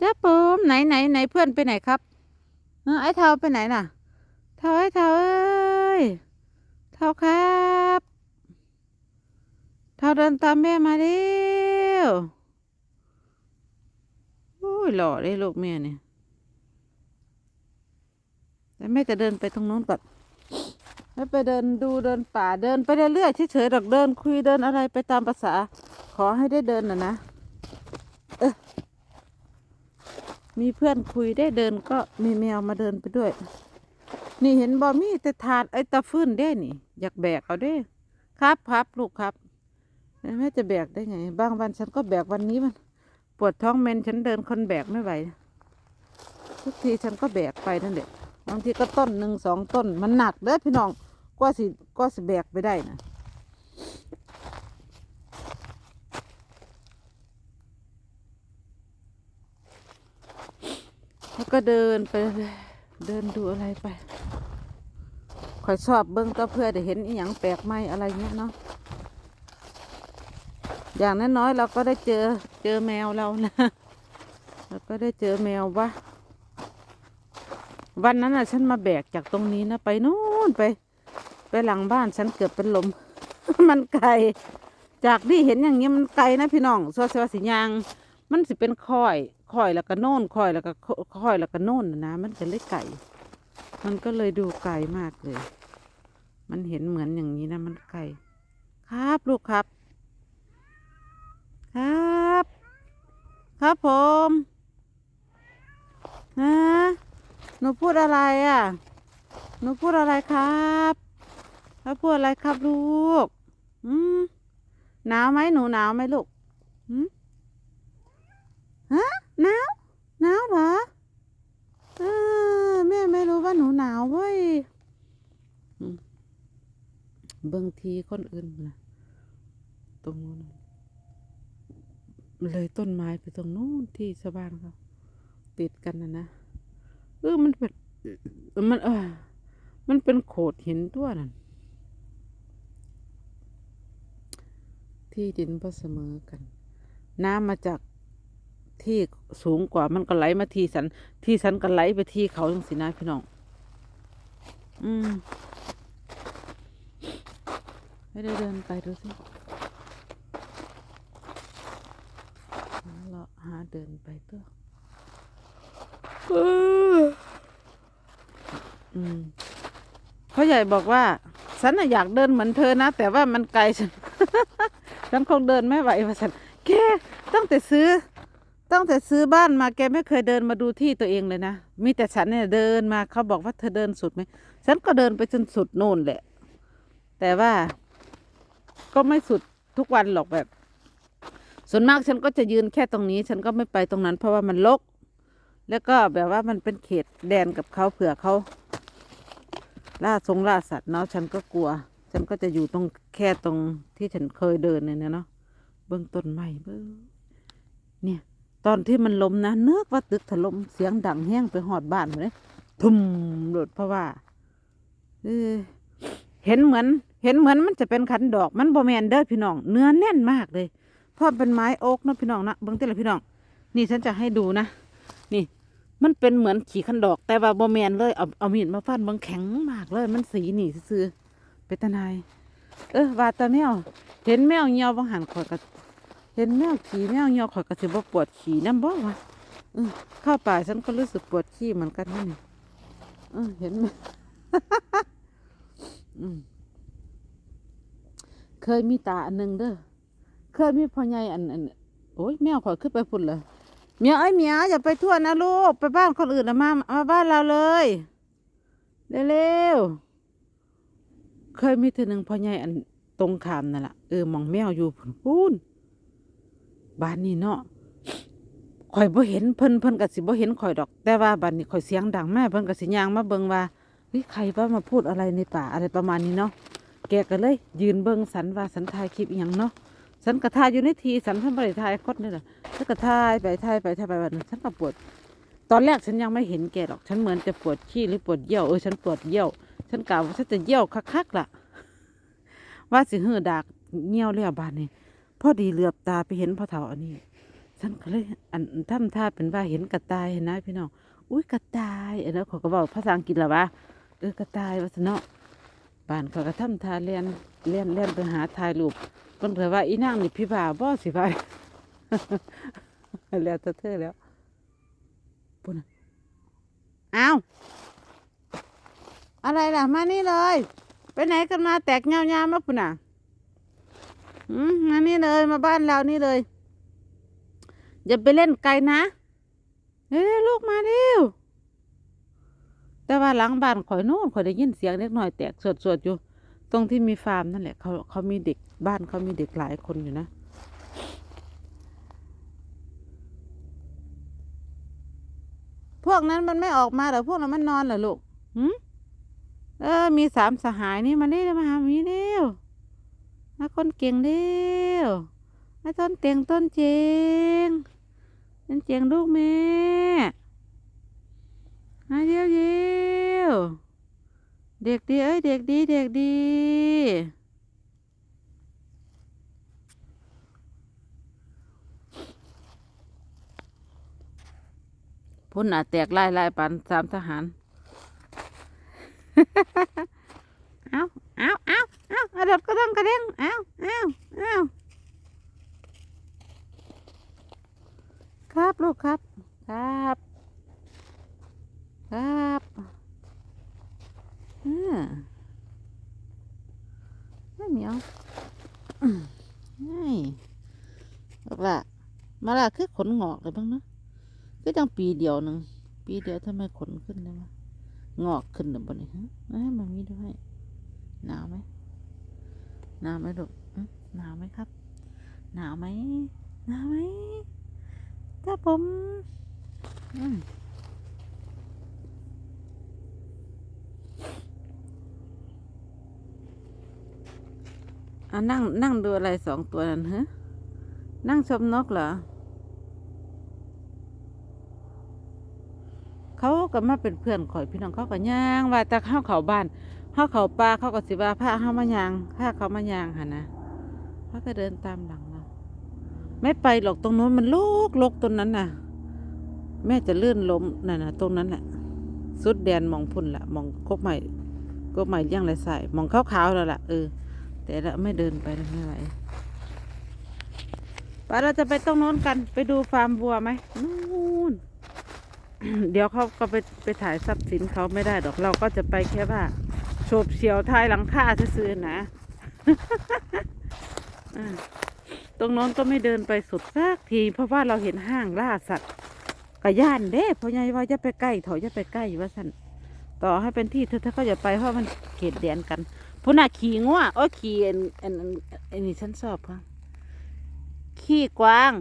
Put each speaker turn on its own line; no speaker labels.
จ้าผมไหนไหนไหนเพื่อนไปไหนครับไอ้เทาไปไหนน่ะ เทาไอ้เทาเอ้ย เทาครับ เทาเดินตามแม่มาเร็วโอ้ยหล่อเลยลูกแม่เนี่ยแต่แม่จะเดินไปตรงนู้นก่อนไม่ไปเดินดูเดินป่าเดินไปเรื่อยๆเฉยๆหรอกเดินคุยเดินอะไรไปตามภาษา ขอให้ได้เดินน่ะนะ มีเพื่อนคุยได้เดินก็มีแมวมาเดินไปด้วย นี่เห็นบอมีแต่ถาดไอ้ตะฟื้นได้นี่ อยากแบกเอาเด้ครับครับลูกครับแล้วแม่จะแบกได้ไง บางวันฉันก็แบกวันนี้มัน ปวดท้องเมนฉันเดินคนแบกไม่ไหวทุกทีฉันก็แบกไปนั่นแหละบางทีก็ต้นหนึ่งสองต้นมันหนักเด้อพี่น้องก็สิก็สิแบกไปได้นะ แล้วก็เดินไปเรื่อยเดินดูอะไรไปคอยชอบเบิ้งก็เพื่อได้เห็นอีหยังแปลกใหม่อะไรเงี้ยเนาะอย่างน้อยๆเราก็ได้เจอเจอแมวเรานะเราก็ได้เจอแมววะวันนั้นน่ะฉันมาแบกจากตรงนี้นะไปนู่นไป ไปหลังบ้านฉันเกือบเป็นลม มันไกล จากที่เห็นอย่างเงี้ยมันไกลนะพี่น้องส่วนสวาสิยาง มันสิเป็นคอย คอยแล้วก็โน่นคอยแล้วก็คอยแล้วก็โน่นนะ มันจะเลยไก่ มันก็เลยดูไกลมากเลย มันเห็นเหมือนอย่างนี้นะ มันไกลครับลูกครับ ครับ ครับผมฮะหนูพูดอะไรอะหนูพูดอะไรครับแล้วพูดอะไรครับลูก อืมหนาวไหมหนูหนาวไหมลูกอืม หนาวหนาวเหรออแม่ไม่รู้ว่าหนูหนาวเว้ยบางทีคนอื่นนะตรงนู้นเลยต้นไม้ไปตรงนู้นที่ชาวบ้านเขาติดกันนะนะเออมันเป็นมันเออมันเป็นโขดหินตัวนั่นที่ดินบ่เสมอกัน น้ำมาจาก ที่สูงกว่ามันก็ไหลมาที่สัน ที่สันก็ไหลไปที่เขาจังสินะพี่น้อง อืมให้ได้เดินไปดูสิเลาะหาเดินไปตัวเอออืมพ่อใหญ่บอกว่า ฉันอยากเดินเหมือนเธอนะ แต่ว่ามันไกลฉัน ฉันคงเดินไม่ไหวว่าฉันแกตั้งแต่ซื้อ ตั้งแต่ซื้อบ้านมาแกไม่เคยเดินมาดูที่ตัวเองเลยนะ มีแต่ฉันเนี่ยเดินมาเขาบอกว่าเธอเดินสุดไหม ฉันก็เดินไปจนสุดโน่นแหละ แต่ว่า ก็ไม่สุดทุกวันหรอกแบบ ส่วนมากฉันก็จะยืนแค่ตรงนี้ ฉันก็ไม่ไปตรงนั้น เพราะว่ามันรกแล้วก็แบบว่ามันเป็นเขตแดนกับเขาเผื่อเขาล่าทรงล่าสัตว์เนาะฉันก็กลัว ฉันก็จะอยู่ตรงแค่ตรงที่ฉันเคยเดินเนี่ยเนาะเบื้องต้นไม้เบื้องเนี่ย ตอนที่มันล้มนะเนื้อว่าตึกถล่มเสียงดังแห้งไปหอดบ้านเลยทุ่มโดดเพราะว่าเออเห็นเหมือน เห็นเหมือนมันจะเป็นขันดอกมันโบแมนเด้อพี่น้อง เนื้อแน่นมากเลย เพราะเป็นไม้โอ๊กนะพี่น้องนะเบิ้งเต้นเลยพี่น้อง นี่ฉันจะให้ดูนะ นี่ มันเป็นเหมือนขี่ขันดอก แต่ว่าโบแมนเลยเอาเอามีดมาฟันบางแข็งมากเลย มันสีนี่ซื่อเป็นตนายเออว่าตาแมว เห็นแมวเหี่ยวบางหันข่อยก็ เห็นแมวขี่แมวเหี่ยวข่อยก็สิบ่ปวดขี่น้ำบ่วะเข้าป่าฉันก็รู้สึกปวดขี้เหมือนกันนี่นเออเห็นไหมเคยมีตาอันหนึ่งเด้อเคยมีพ่อใหญ่อันอันโอ้ยแมวข่อยขึ้นไปพุ่นเลยเมียเอ้ยเมียอย่าไปทั่วนะลูกไปบ้านคนอื่นนะมามาบ้านเราเลยเร็วๆเคยมีเทีหนึ่งพ่อใหญ่อันตรงขามนั่นแหละเออมองแมวอยู่พุ่น บ้านนี้เนาะข่อยบ่เห็นเพิ่นเพิ่นก็สิบ่เห็นข่อยดอก แต่ว่าบ้านนี้ข่อยเสียงดังแม่เพิ่นก็สิย่างมาเบิ่งว่าเฮ้ยใครว่ามาพูดอะไรในป่าอะไรประมาณนี้เนาะแกก็เลย ยืนเบิ่งสันว่าสันทายคลิปอหยังเนาะฉันกระทายอยู่ในทีสันท่นบริทายคดนี่แหละฉันกระทายไปทายไปทายไปวันหนึงฉันก็ปวด ตอนแรกฉันยังไม่เห็นแกหรอก ฉันเหมือนจะปวดขี้หรือปวดเยี่ยวเออฉันปวดเยี่ยวฉันกล่าวว่าฉันจะเยี่ยวคักๆล่ะว่าสิเหือดากเงี้ยวเรียบานนี่ พอดีเหลือบตาไปเห็นพ่อเฒ่าอันนี้ฉันก็เลยอันทำท่าเป็นว่าเห็นกระต่ายเห็นนะพี่น้องอุ้ยกระต่ายอันนั้นเขาก็บอกภาษาอังกฤษแล้วะเออกระต่ายว่าซะเนะบ้านเขาก็ทำท่าเลียนเลียนเลียนไปหาถ่ายรูปเพิ่นเผยว่าอีนางนี่พี่บ่าบ่สิว่าแล้วแต่เธอแล้วปุ่นอ้าวอะไรล่ะมานี่เลย ไปไหนกันมาแตกเงาๆมาปุ่นน่ะ อืมมานี่เลยมาบ้านเรานี่เลย อย่าไปเล่นไกลนะเร็วลูกมาเร็วแต่ว่าหลังบ้านข่อยโน่นข่อยได้ยินเสียงเล็กน้อยแตกสวดๆอยู่ ตรงที่มีฟาร์มนั่นแหละเขาเขามีเด็กบ้านเขามีเด็กหลายคนอยู่นะพวกนั้นมันไม่ออกมาหรอพวกนั้นมันนอนเหรอลูกหืมเออ มีสามสหายนี่มาเร็วมาหามีเร็ว มาคนเก่งเร็วมาต้นเตียงต้นเจงต้นเจงลูกแม่มาเร็วเร็วเด็กดีเอ้ยเด็กดีเด็กดีพุ่นอะแตกไล่ไล่ปันสามทหาร เอาเอาเอาเอา กระโดดกระด้งกระเด้งเอาเอ้าเอ้าครับลูกครับ ครับ ครับเออไม่เหมียวอืมนี่บอกละมาละคือขนงอกเลยบ้างเนอะก็จังปีเดียวหนึ่งปีเดียวทำไมขนขึ้นเลยวะงอกขึ้นหรือเปล่าเนี่ยฮะเอ้มันมีด้วยหนาวไหม หนาวไหมลูกอื้อหนาวไหมครับ หนาวไหมหนาวไหมถ้าผมอืมอะนั่งนั่งดูอะไรสองตัวนั้นฮะนั่งชมนกเหรอเขาก็มาเป็นเพื่อนข่อยพี่น้องเขาก็ย่างว่าแต่เข้าเขาบ้าน เข้าเขาป่าเขาก็สิว่าพาเข้ามายางพาเขามายางหันนะเขาก็เดินตามหลังเราไม่ไปหรอกตรงโน้นมันโลกโลกตรงนั้นน่ะ แม่จะลื่นล้มนั่นน่ะตรงนั้นแหละสุดแดนมองพุ่นละมองกบใหม่กบใหม่ย่างไรใส่มองขาวๆแล้วล่ะเออ แต่ละไม่เดินไปไม่ไหวไปเราจะไปตรงโน้นกันไปดูฟาร์มวัวไหมนู่นเดี๋ยวเขาก็ไปไปถ่ายทรัพย์สินเขาไม่ได้ดอกเราก็จะไปแค่ว่า โฉบเฉียวท้ายหลังคาซื้อๆนะตรงโน้นก็ไม่เดินไปสุดสักที เพราะว่าเราเห็นห้างล่าสัตว์กะย่านเด้เพราะไงว่าจะไปใกล้ถอยจะไปใกล้ว่าสันต่อให้เป็นที่เธอเธอก็อย่าไปเพราะมันเขตแดนกันพุ่นน่ะขี่งัวโอ้ขี่อันอันอันอันนี้ฉันชอบค่ะขี่กวาง